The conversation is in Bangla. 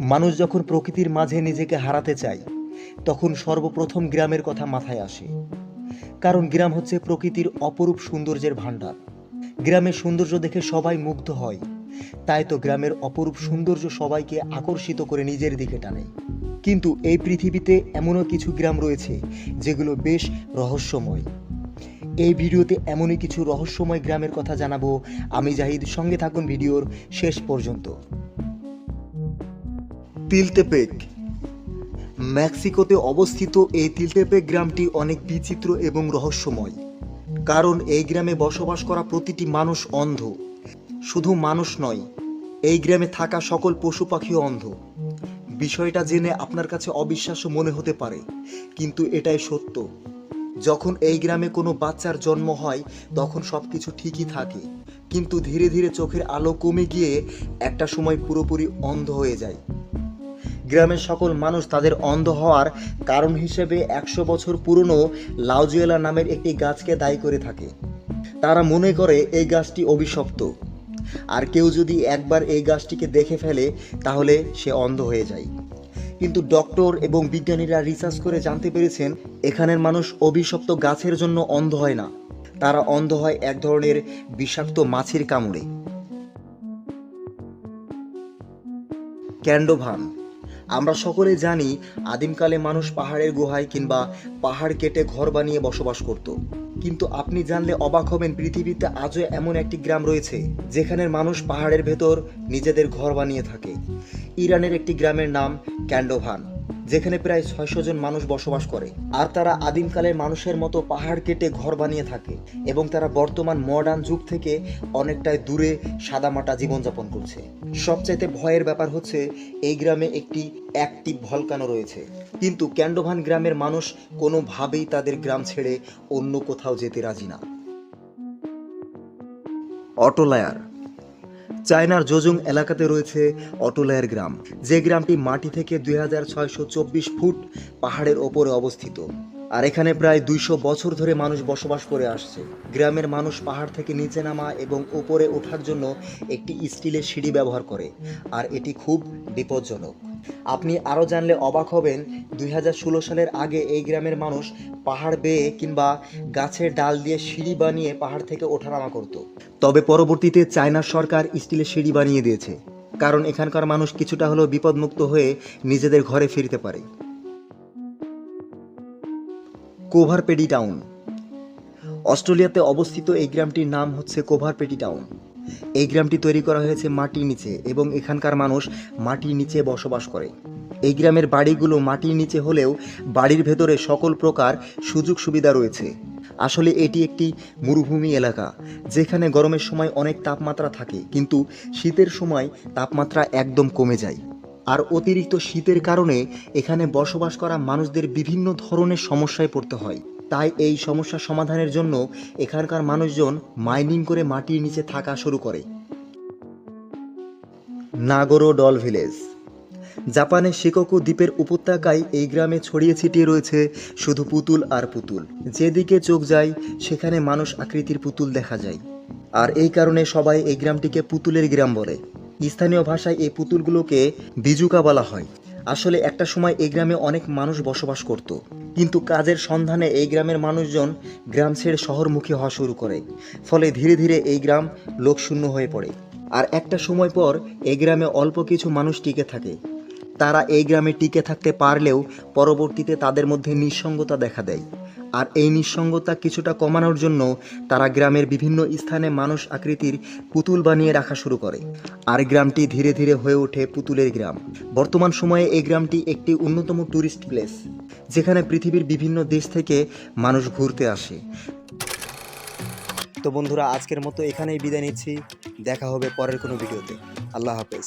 মানুষ যখন প্রকৃতির মাঝে নিজেকে হারাতে চায়, তখন সর্বপ্রথম গ্রামের কথা মাথায় আসে। কারণ গ্রাম হচ্ছে প্রকৃতির অপরূপ সৌন্দর্যের ভাণ্ডার। গ্রামের সৌন্দর্য দেখে সবাই মুগ্ধ হয়। তাই তো গ্রামের অপরূপ সৌন্দর্য সবাইকে আকর্ষিত করে নিজের দিকে টানে। কিন্তু এই পৃথিবীতে এমনও কিছু গ্রাম রয়েছে, যেগুলো বেশ রহস্যময়। এই ভিডিওতে এমনই কিছু রহস্যময় গ্রামের কথা জানাব। আমি জাহিদ, সঙ্গে থাকুন ভিডিওর শেষ পর্যন্ত। তিলতেপেক মেক্সিকোতে অবস্থিত এই তিলতেপেক গ্রামটি অনেক বিচিত্র এবং রহস্যময়। কারণ এই গ্রামে বসবাস করা প্রতিটি মানুষ অন্ধ। শুধু মানুষ নয়, এই গ্রামে থাকা সকল পশু পাখিও অন্ধ। বিষয়টা জেনে আপনার কাছে অবিশ্বাস্য মনে হতে পারে, কিন্তু এটাই সত্য। যখন এই গ্রামে কোনো বাচ্চার জন্ম হয়, তখন সব কিছু ঠিকই থাকে। কিন্তু ধীরে ধীরে চোখের আলো কমে গিয়ে একটা সময় পুরোপুরি অন্ধ হয়ে যায়। গ্রামের সকল মানুষ তাদের অন্ধ হওয়ার কারণ হিসেবে একশো বছর পুরনো লাউজুয়েলা নামের একটি গাছকে দায়ী করে থাকে। তারা মনে করে এই গাছটি অভিশপ্ত। আর কেউ যদি একবার এই গাছটিকে দেখে ফেলে, তাহলে সে অন্ধ হয়ে যায়। কিন্তু ডক্টর এবং বিজ্ঞানীরা রিসার্চ করে জানতে পেরেছেন, এখানের মানুষ অভিশপ্ত গাছের জন্য অন্ধ হয় না। তারা অন্ধ হয় এক ধরনের বিষাক্ত মাছের কামড়ে। ক্যান্ডোভান আমরা সকলে জানি আদিমকালে মানুষ পাহাড়ের গুহায় কিংবা পাহাড় কেটে ঘর বানিয়ে বসবাস করত। কিন্তু আপনি জানলে অবাক হবেন পৃথিবীতে আজও এমন একটি গ্রাম রয়েছে যেখানের মানুষ পাহাড়ের ভেতর নিজেদের ঘর বানিয়ে থাকে। ইরানের একটি গ্রামের নাম ক্যান্ডোভান। যেখানে প্রায় ছয়শো জন মানুষ বসবাস করে। আর তারা আদিমকালের মানুষের মতো পাহাড় কেটে ঘর বানিয়ে থাকে এবং তারা বর্তমান মডার্ন যুগ থেকে অনেকটাই দূরে সাদামাটা জীবনযাপন করছে। সবচাইতে ভয়ের ব্যাপার হচ্ছে, এই গ্রামে একটি অ্যাক্টিভ ভলকানো রয়েছে। কিন্তু ক্যান্ডোভান গ্রামের মানুষ কোনোভাবেই তাদের গ্রাম ছেড়ে অন্য কোথাও যেতে রাজি না। অটোলায়ার চায়নার জোজুং এলাকাতে রয়েছে অটোলায়ের গ্রাম। যে গ্রামটি মাটি থেকে দুই হাজার ছয়শো চব্বিশ ফুট পাহাড়ের ওপরে অবস্থিত। আর এখানে প্রায় দুইশো বছর ধরে মানুষ বসবাস করে আসছে। গ্রামের মানুষ পাহাড় থেকে নিচে নামা এবং উপরে ওঠার জন্য একটি স্টিলের সিঁড়ি ব্যবহার করে। আর এটি খুব বিপজ্জনক। আপনি আরও জানলে অবাক হবেন, দুই হাজার ষোলো সালের আগে এই গ্রামের মানুষ পাহাড় বেয়ে কিংবা গাছের ডাল দিয়ে সিঁড়ি বানিয়ে পাহাড় থেকে ওঠানামা করত। তবে পরবর্তীতে চায়নার সরকার স্টিলের সিঁড়ি বানিয়ে দিয়েছে, কারণ এখানকার মানুষ কিছুটা হলেও বিপদমুক্ত হয়ে নিজেদের ঘরে ফিরতে পারে। Coober Pedy town. অস্ট্রেলিয়াতে অবস্থিত এই গ্রামটির নাম হচ্ছে কোভারপেডি টাউন। এই গ্রামটি তৈরি করা হয়েছে মাটির নিচে এবং এখানকার মানুষ মাটির নিচে বসবাস করে। এই গ্রামের বাড়িগুলো মাটির নিচে হলেও বাড়ির ভেতরে সকল প্রকার সুযোগ সুবিধা রয়েছে। আসলে এটি একটি মরুভূমি এলাকা, যেখানে গরমের সময় অনেক তাপমাত্রা থাকে, কিন্তু শীতের সময় তাপমাত্রা একদম কমে যায়। আর অতিরিক্ত শীতের কারণে এখানে বসবাস করা মানুষদের বিভিন্ন ধরনের সমস্যায় পড়তে হয়। তাই এই সমস্যা সমাধানের জন্য এখানকার মানুষজন মাইনিং করে মাটির নিচে থাকা শুরু করে। Nagoro doll village. জাপানের শিকোকু দ্বীপের উপত্যকায় এই গ্রামে ছড়িয়ে ছিটিয়ে রয়েছে শুধু পুতুল আর পুতুল। যেদিকে চোখ যায়, সেখানে মানুষ আকৃতির পুতুল দেখা যায়। আর এই কারণে সবাই এই গ্রামটিকে পুতুলের গ্রাম বলে। স্থানীয় ভাষায় এই পুতুলগুলোকে বিজুকা বলা হয়। আসলে একটা সময় এই গ্রামে অনেক মানুষ বসবাস করত। কিন্তু কাজের সন্ধানে এই গ্রামের মানুষজন গ্রাম ছেড়ে শহরমুখী হওয়া শুরু করে। ফলে ধীরে ধীরে এই গ্রাম লোকশূন্য হয়ে পড়ে। আর একটা সময় পর এই গ্রামে অল্প কিছু মানুষ টিকে থাকে। তারা এই গ্রামে টিকে থাকতে পারলেও পরবর্তীতে তাদের মধ্যে নিঃসঙ্গতা দেখা দেয়। আর এই নিঃসঙ্গতা কিছুটা কমানোর জন্য তারা গ্রামের বিভিন্ন স্থানে মানুষ আকৃতির পুতুল বানিয়ে রাখা শুরু করে। আর গ্রামটি ধীরে ধীরে হয়ে ওঠে পুতুলের গ্রাম। বর্তমান সময়ে এই গ্রামটি একটি অন্যতম ট্যুরিস্ট প্লেস, যেখানে পৃথিবীর বিভিন্ন দেশ থেকে মানুষ ঘুরতে আসে। তো বন্ধুরা, আজকের মতো এখানেই বিদায় নিচ্ছি। দেখা হবে পরের কোনো ভিডিওতে। আল্লাহ হাফেজ।